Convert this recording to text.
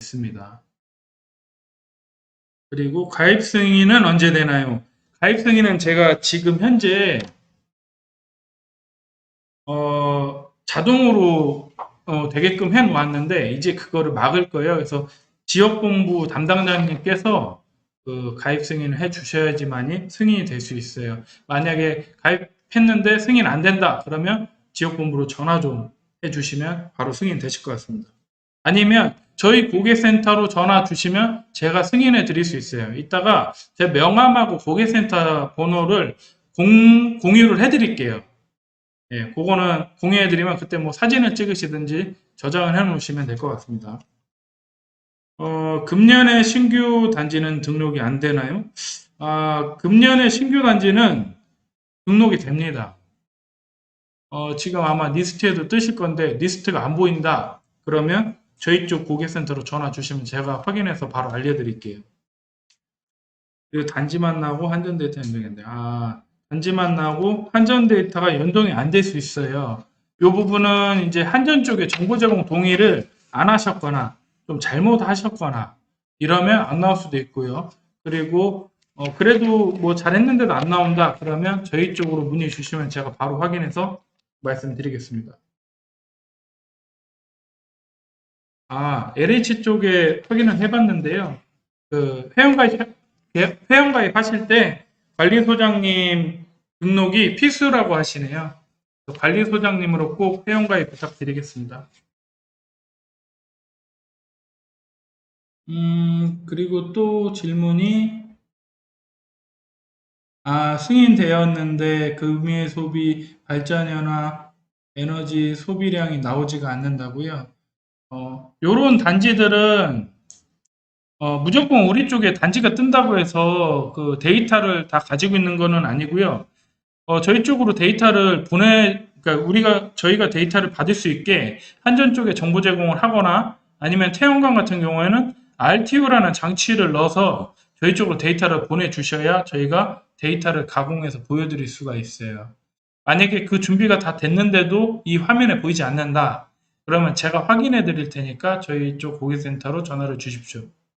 있습니다. 그리고 가입 승인은 언제 되나요? 가입 승인은 제가 지금 현재 어, 자동으로 어, 되게끔 해 놓았는데 이제 그거를 막을 거예요. 그래서 지역본부 담당자님께서 그 가입 승인을 해 주셔야지만이 승인이 될 수 있어요. 만약에 가입했는데 승인 안 된다 그러면 지역본부로 전화 좀 해주시면 바로 승인 되실 것 같습니다. 아니면 저희 고객센터로 전화 주시면 제가 승인해 드릴 수 있어요. 이따가 제 명함하고 고객센터 번호를 공, 공유를 해 드릴게요. 예, 그거는 공유해 드리면 그때 뭐 사진을 찍으시든지 저장을 해 놓으시면 될 것 같습니다. 어, 금년에 신규 단지는 등록이 안 되나요? 아, 금년에 신규 단지는 등록이 됩니다. 어, 지금 아마 리스트에도 뜨실 건데 리스트가 안 보인다. 그러면 저희 쪽 고객센터로 전화 주시면 제가 확인해서 바로 알려드릴게요. 그리고 단지 만 나고 한전 데이터 연동인데 아 단지 만 나고 한전 데이터가 연동이 안 될 수 있어요. 이 부분은 이제 한전 쪽에 정보 제공 동의를 안 하셨거나 좀 잘못 하셨거나 이러면 안 나올 수도 있고요. 그리고 어, 그래도 뭐 잘했는데도 안 나온다 그러면 저희 쪽으로 문의 주시면 제가 바로 확인해서 말씀드리겠습니다. 아, LH 쪽에 확인을 해봤는데요. 그 회원가입 회원가입 하실 때 관리소장님 등록이 필수라고 하시네요. 관리소장님으로 꼭 회원가입 부탁드리겠습니다. 음, 그리고 또 질문이 아, 승인되었는데 금의 소비, 발전연화, 에너지 소비량이 나오지가 않는다고요? 어, 요런 단지들은 어, 무조건 우리 쪽에 단지가 뜬다고 해서 그 데이터를 다 가지고 있는 거는 아니고요. 어, 저희 쪽으로 데이터를 보내, 그러니까 우리가 저희가 데이터를 받을 수 있게 한전 쪽에 정보 제공을 하거나 아니면 태양광 같은 경우에는 RTU라는 장치를 넣어서 저희 쪽으로 데이터를 보내주셔야 저희가 데이터를 가공해서 보여드릴 수가 있어요. 만약에 그 준비가 다 됐는데도 이 화면에 보이지 않는다. 그러면 제가 확인해 드릴 테니까 저희 쪽 고객센터로 전화를 주십시오.